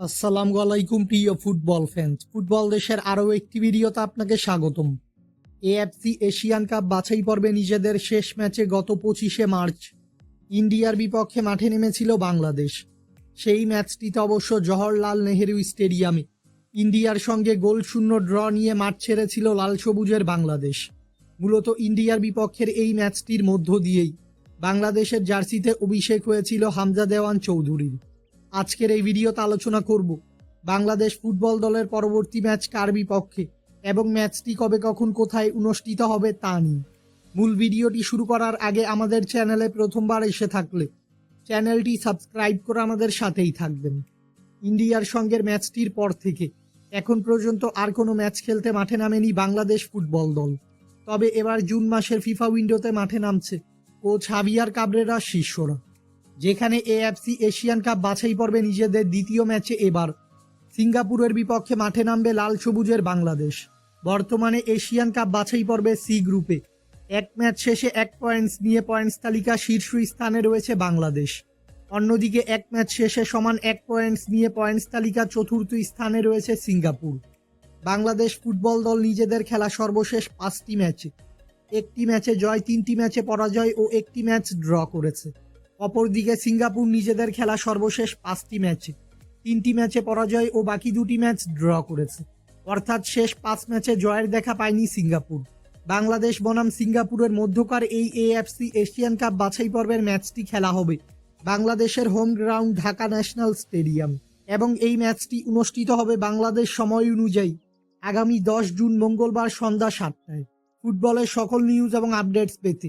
আসসালামু আলাইকুম, প্রিয় ফুটবল ফ্যান্স ফুটবল দেশের আরও একটি ভিডিওতে আপনাকে স্বাগতম। এএফসি এশিয়ান কাপ বাছাই পর্বে নিজেদের শেষ ম্যাচে গত পঁচিশে মার্চ ইন্ডিয়ার বিপক্ষে মাঠে নেমেছিল বাংলাদেশ। সেই ম্যাচটিতে অবশ্য জওহরলাল নেহেরু স্টেডিয়ামে ইন্ডিয়ার সঙ্গে গোল শূন্য ড্র নিয়ে মাঠ ছেড়েছিল লাল সবুজের বাংলাদেশ। মূলত ইন্ডিয়ার বিপক্ষের এই ম্যাচটির মধ্য দিয়েই বাংলাদেশের জার্সিতে অভিষেক হয়েছিল হামজা দেওয়ান চৌধুরীর। আজকের এই ভিডিওতে আলোচনা করব বাংলাদেশ ফুটবল দলের পরবর্তী ম্যাচ কার বিপক্ষে এবং ম্যাচটি কবে কখন কোথায় অনুষ্ঠিত হবে তা নিয়ে। মূল ভিডিওটি শুরু করার আগে আমাদের চ্যানেলে প্রথমবার এসে থাকলে চ্যানেলটি সাবস্ক্রাইব করে আমাদের সাথেই থাকবেন। ইন্ডিয়ার সঙ্গে ম্যাচটির পর থেকে এখন পর্যন্ত আর কোনো ম্যাচ খেলতে মাঠে নামেনি বাংলাদেশ ফুটবল দল। তবে এবার জুন মাসের ফিফা উইন্ডোতে মাঠে নামছে কোচ হাভিয়ার কাবরেরা শিষ্যরা। যেখানে এএফসি এশিয়ান কাপ বাছাই পর্বে নিজেদের দ্বিতীয় ম্যাচে এবার। সিঙ্গাপুরের বিপক্ষে মাঠে নামবে লাল সবুজের বাংলাদেশ। বর্তমানে এশিয়ান কাপ বাছাই পর্বে সি গ্রুপে এক ম্যাচ শেষে এক পয়েন্টস নিয়ে পয়েন্টস তালিকা শীর্ষ স্থানে রয়েছে বাংলাদেশ। অন্যদিকে এক ম্যাচ শেষে সমান এক পয়েন্টস নিয়ে পয়েন্টস তালিকা চতুর্থ স্থানে রয়েছে সিঙ্গাপুর। বাংলাদেশ ফুটবল দল নিজেদের খেলা সর্বশেষ পাঁচটি ম্যাচে। একটি ম্যাচে জয়, তিনটি ম্যাচে পরাজয় ও একটি ম্যাচ ড্র করেছে। অপরদিকে সিঙ্গাপুর নিজেদের খেলা সর্বশেষ পাঁচটি ম্যাচে। তিনটি ম্যাচে পরাজয় ও বাকি দুটি ম্যাচ ড্র করেছে। অর্থাৎ শেষ পাঁচ ম্যাচে জয়ের দেখা পায়নি সিঙ্গাপুর। বাংলাদেশ বনাম সিঙ্গাপুরের মধ্যকার এই এএফসি এশিয়ান কাপ বাছাই পর্বের ম্যাচটি খেলা হবে বাংলাদেশের home ground Dhaka national stadium এবং এই ম্যাচটি অনুষ্ঠিত হবে বাংলাদেশ সময় অনুযায়ী আগামী দশ জুন মঙ্গলবার সন্ধ্যা সাতটায়। ফুটবলের সকল নিউজ এবং আপডেটস পেতে